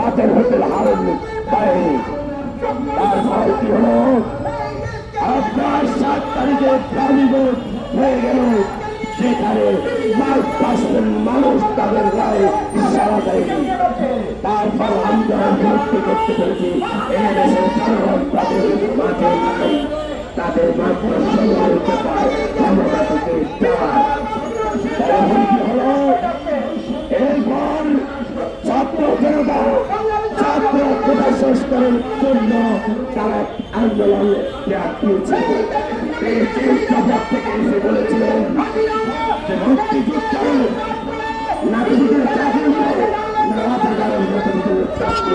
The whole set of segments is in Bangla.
বাতের হোটেল হারুন আপনার সাত তারিখে প্রাণী ভোট হয়ে গেল। সেখানে মানুষ তাদের রায়ে সারা দেয়নি তারপর আন্দোলন বিরক্তি করতে পেরেছি এই দেশের জনগণ তাদের নাই। তাদের মাত্র তারা আন্দোলন ত্যাগ দিয়েছিল এই শপথ থেকে এসে বলেছিলেন যে মুক্তিযুদ্ধ নাগরিকের চাকরি না রাজাকারের মুক্তিযুদ্ধের চাকরি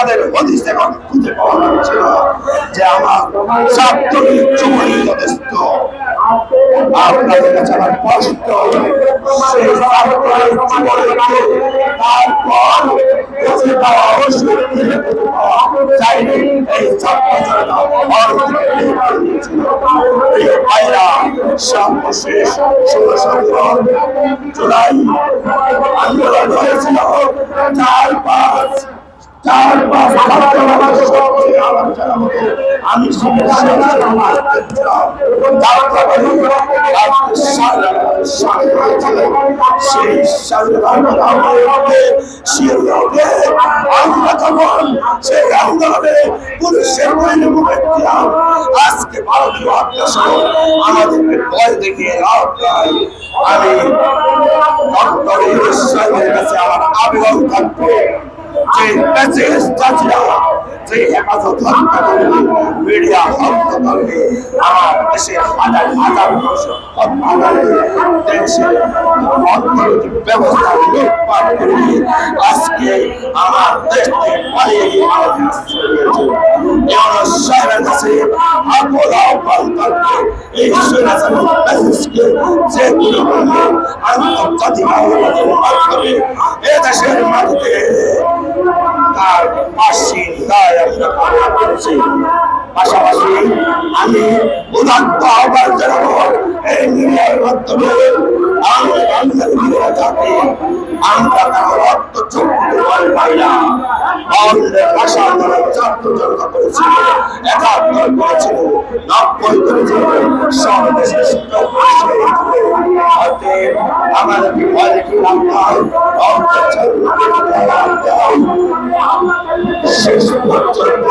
যাদের হদিস এখন খুঁজে পাওয়া যাচ্ছিল যে আমার ছাত্রলীগ যুবলীগ যথেষ্ট আপনাদের কাছে আমার স্পষ্ট সেই ছাত্রলীগ যুবলীগকে তারপর খুঁজে পাওয়া অবশ্যই খুঁজে পাওয়া এই থেকে চার পাঁচ চার পাঁচ আমি সেই মুখেছিলাম আজকে ভারতীয় আগ্রাসন আমাদেরকে ভয় দেখিয়ে লাভ নাই। আমি ডক্টর কাছে আমার আবেদন যে মেসেজ চাচিরা যে হেফাজত হত্যা করবে মিডিয়া হত্যা করবে আমার দেশে হাজার হাজার মানুষ হত্যা করবে দেশে অর্থনৈতিক ব্যবস্থা লুটপাট করবে আজকে আমার দেশ থেকে পালিয়ে গিয়ে ইউনুস সাহেবের কাছে আপদ আহ্বান থাকবে, এই স্বৈরাচারী মেসেজকে যে কোনো মূল্যে আন্তর্জাতিক আদালতের মাধ্যমে এ দেশের মাটিতে তার ফাঁসি দায় আমরা করেছি পাশাপাশি আমি উদাত্ত আহ্বান জানাব এই মিডিয়ার মাধ্যমে আমরা বাংলার মিডিয়া থাকি আমরা কারও রক্ত পাই না। বাউলদের ভাষা যারা ছাত্র জনতা করেছিল একাত্তর করেছিল, নব্বই করেছিল, সব দেশে শিক্ষক আমাদেরকে ভয় দেখি রাখতাম শেষ পর্যন্ত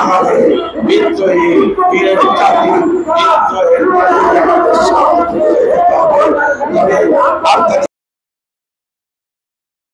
আমাদের বিদ্রোহী বীরের জাতি বিদ্রোহের